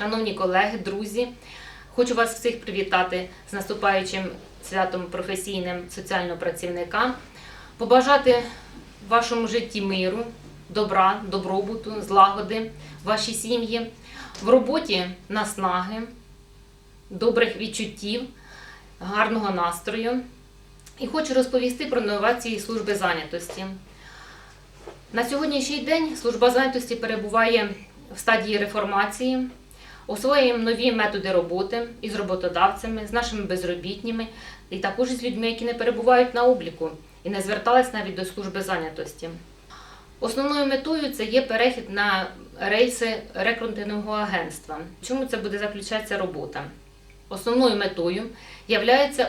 Шановні колеги, друзі, хочу вас всіх привітати з наступаючим святом професійним соціального працівника, побажати в вашому житті миру, добра, добробуту, злагоди, вашій сім'ї, в роботі наснаги, добрих відчуттів, гарного настрою. І хочу розповісти про новації служби зайнятості. На сьогоднішній день служба зайнятості перебуває в стадії реформації, освоюємо нові методи роботи із роботодавцями, з нашими безробітніми, і також з людьми, які не перебувають на обліку і не звертались навіть до служби зайнятості. Основною метою це є перехід на рейси рекрутингового агентства. Чому це буде заключатися робота? Основною метою є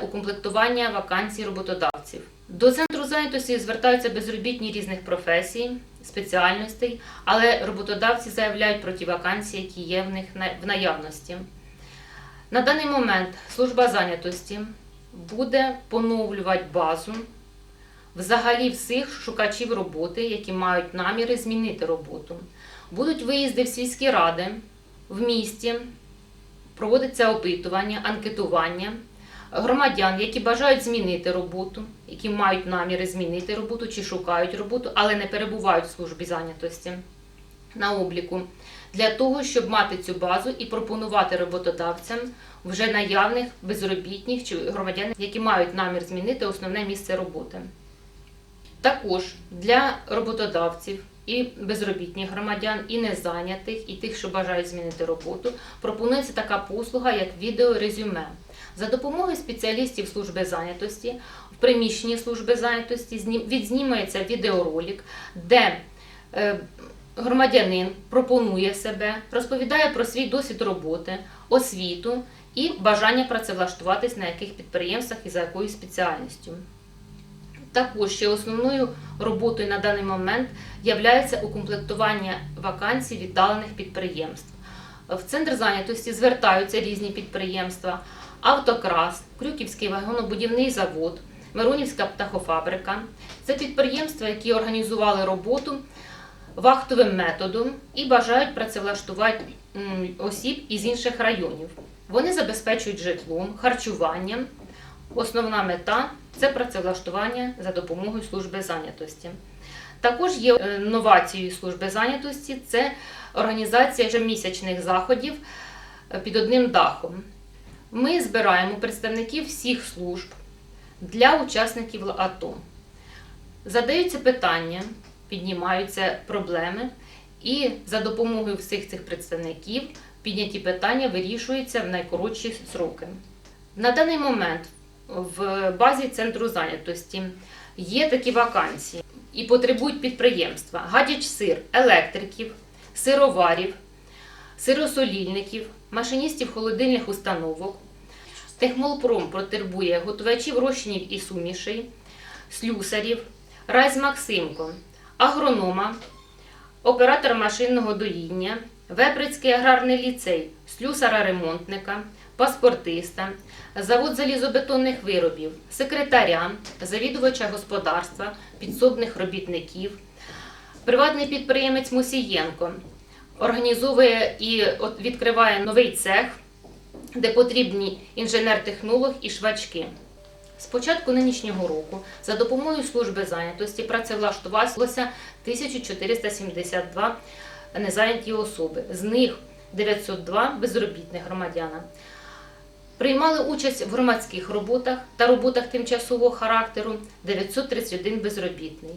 укомплектування вакансій роботодавців. До центру зайнятості звертаються безробітні різних професій, спеціальностей, але роботодавці заявляють про ті вакансії, які є в них в наявності. На даний момент служба зайнятості буде поновлювати базу взагалі всіх шукачів роботи, які мають наміри змінити роботу. Будуть виїзди в сільські ради, в місті, проводиться опитування, анкетування громадян, які бажають змінити роботу, які мають наміри змінити роботу чи шукають роботу, але не перебувають в службі зайнятості на обліку, для того, щоб мати цю базу і пропонувати роботодавцям вже наявних безробітних чи громадян, які мають намір змінити основне місце роботи. Також для роботодавців і безробітних громадян, і незайнятих, і тих, що бажають змінити роботу, пропонується така послуга, як відеорезюме. За допомогою спеціалістів служби зайнятості в приміщенні служби зайнятості відзнімається відеоролик, де е, громадянин пропонує себе, розповідає про свій досвід роботи, освіту і бажання працевлаштуватись на яких підприємствах і за якою спеціальністю. Також ще основною роботою на даний момент є укомплектування вакансій віддалених підприємств. В центр зайнятості звертаються різні підприємства: Автокрас, Крюківський вагонобудівний завод, Миронівська птахофабрика. Це підприємства, які організували роботу вахтовим методом і бажають працевлаштувати осіб із інших районів. Вони забезпечують житлом, харчуванням. Основна мета це працевлаштування за допомогою служби зайнятості. Також є новацією служби зайнятості це організація щомісячних заходів е, під одним дахом. Ми збираємо представників всіх служб для учасників АТО. Задаються питання, піднімаються проблеми, і за допомогою всіх цих представників підняті питання вирішуються в найкоротші сроки. На даний момент в базі центру зайнятості. Є такі вакансії. І потребують підприємства: гадяч сир, електриків, сироварів, сиросолільників, машиністів холодильних установок. Техмолпром потребує готувачів розчинів і сумішей, слюсарів, Райз Максимко, агронома, оператор машинного доїння, Веприцький аграрний ліцей, слюсара-ремонтника, паспортиста, завод залізобетонних виробів, секретаря, завідувача господарства, підсобних робітників, приватний підприємець Мусієнко організовує і відкриває новий цех, де потрібні інженер-технолог і швачки. З початку нинішнього року за допомогою служби зайнятості працевлаштувалося 1472 незайняті особи, з них 902 безробітних громадяна. Приймали участь в громадських роботах та роботах тимчасового характеру 931 безробітний.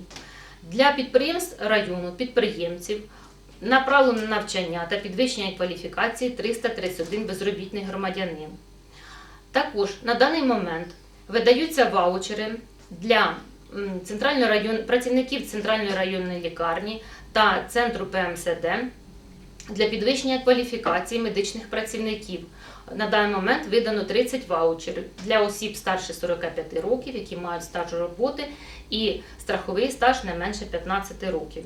Для підприємств району, підприємців направлено на навчання та підвищення кваліфікації 331 безробітний громадянин. Також на даний момент видаються ваучери для центральної район... працівників центральної районної лікарні та центру ПМСД для підвищення кваліфікації медичних працівників. На даний момент видано 30 ваучерів для осіб старше 45 років, які мають стаж роботи і страховий стаж не менше 15 років.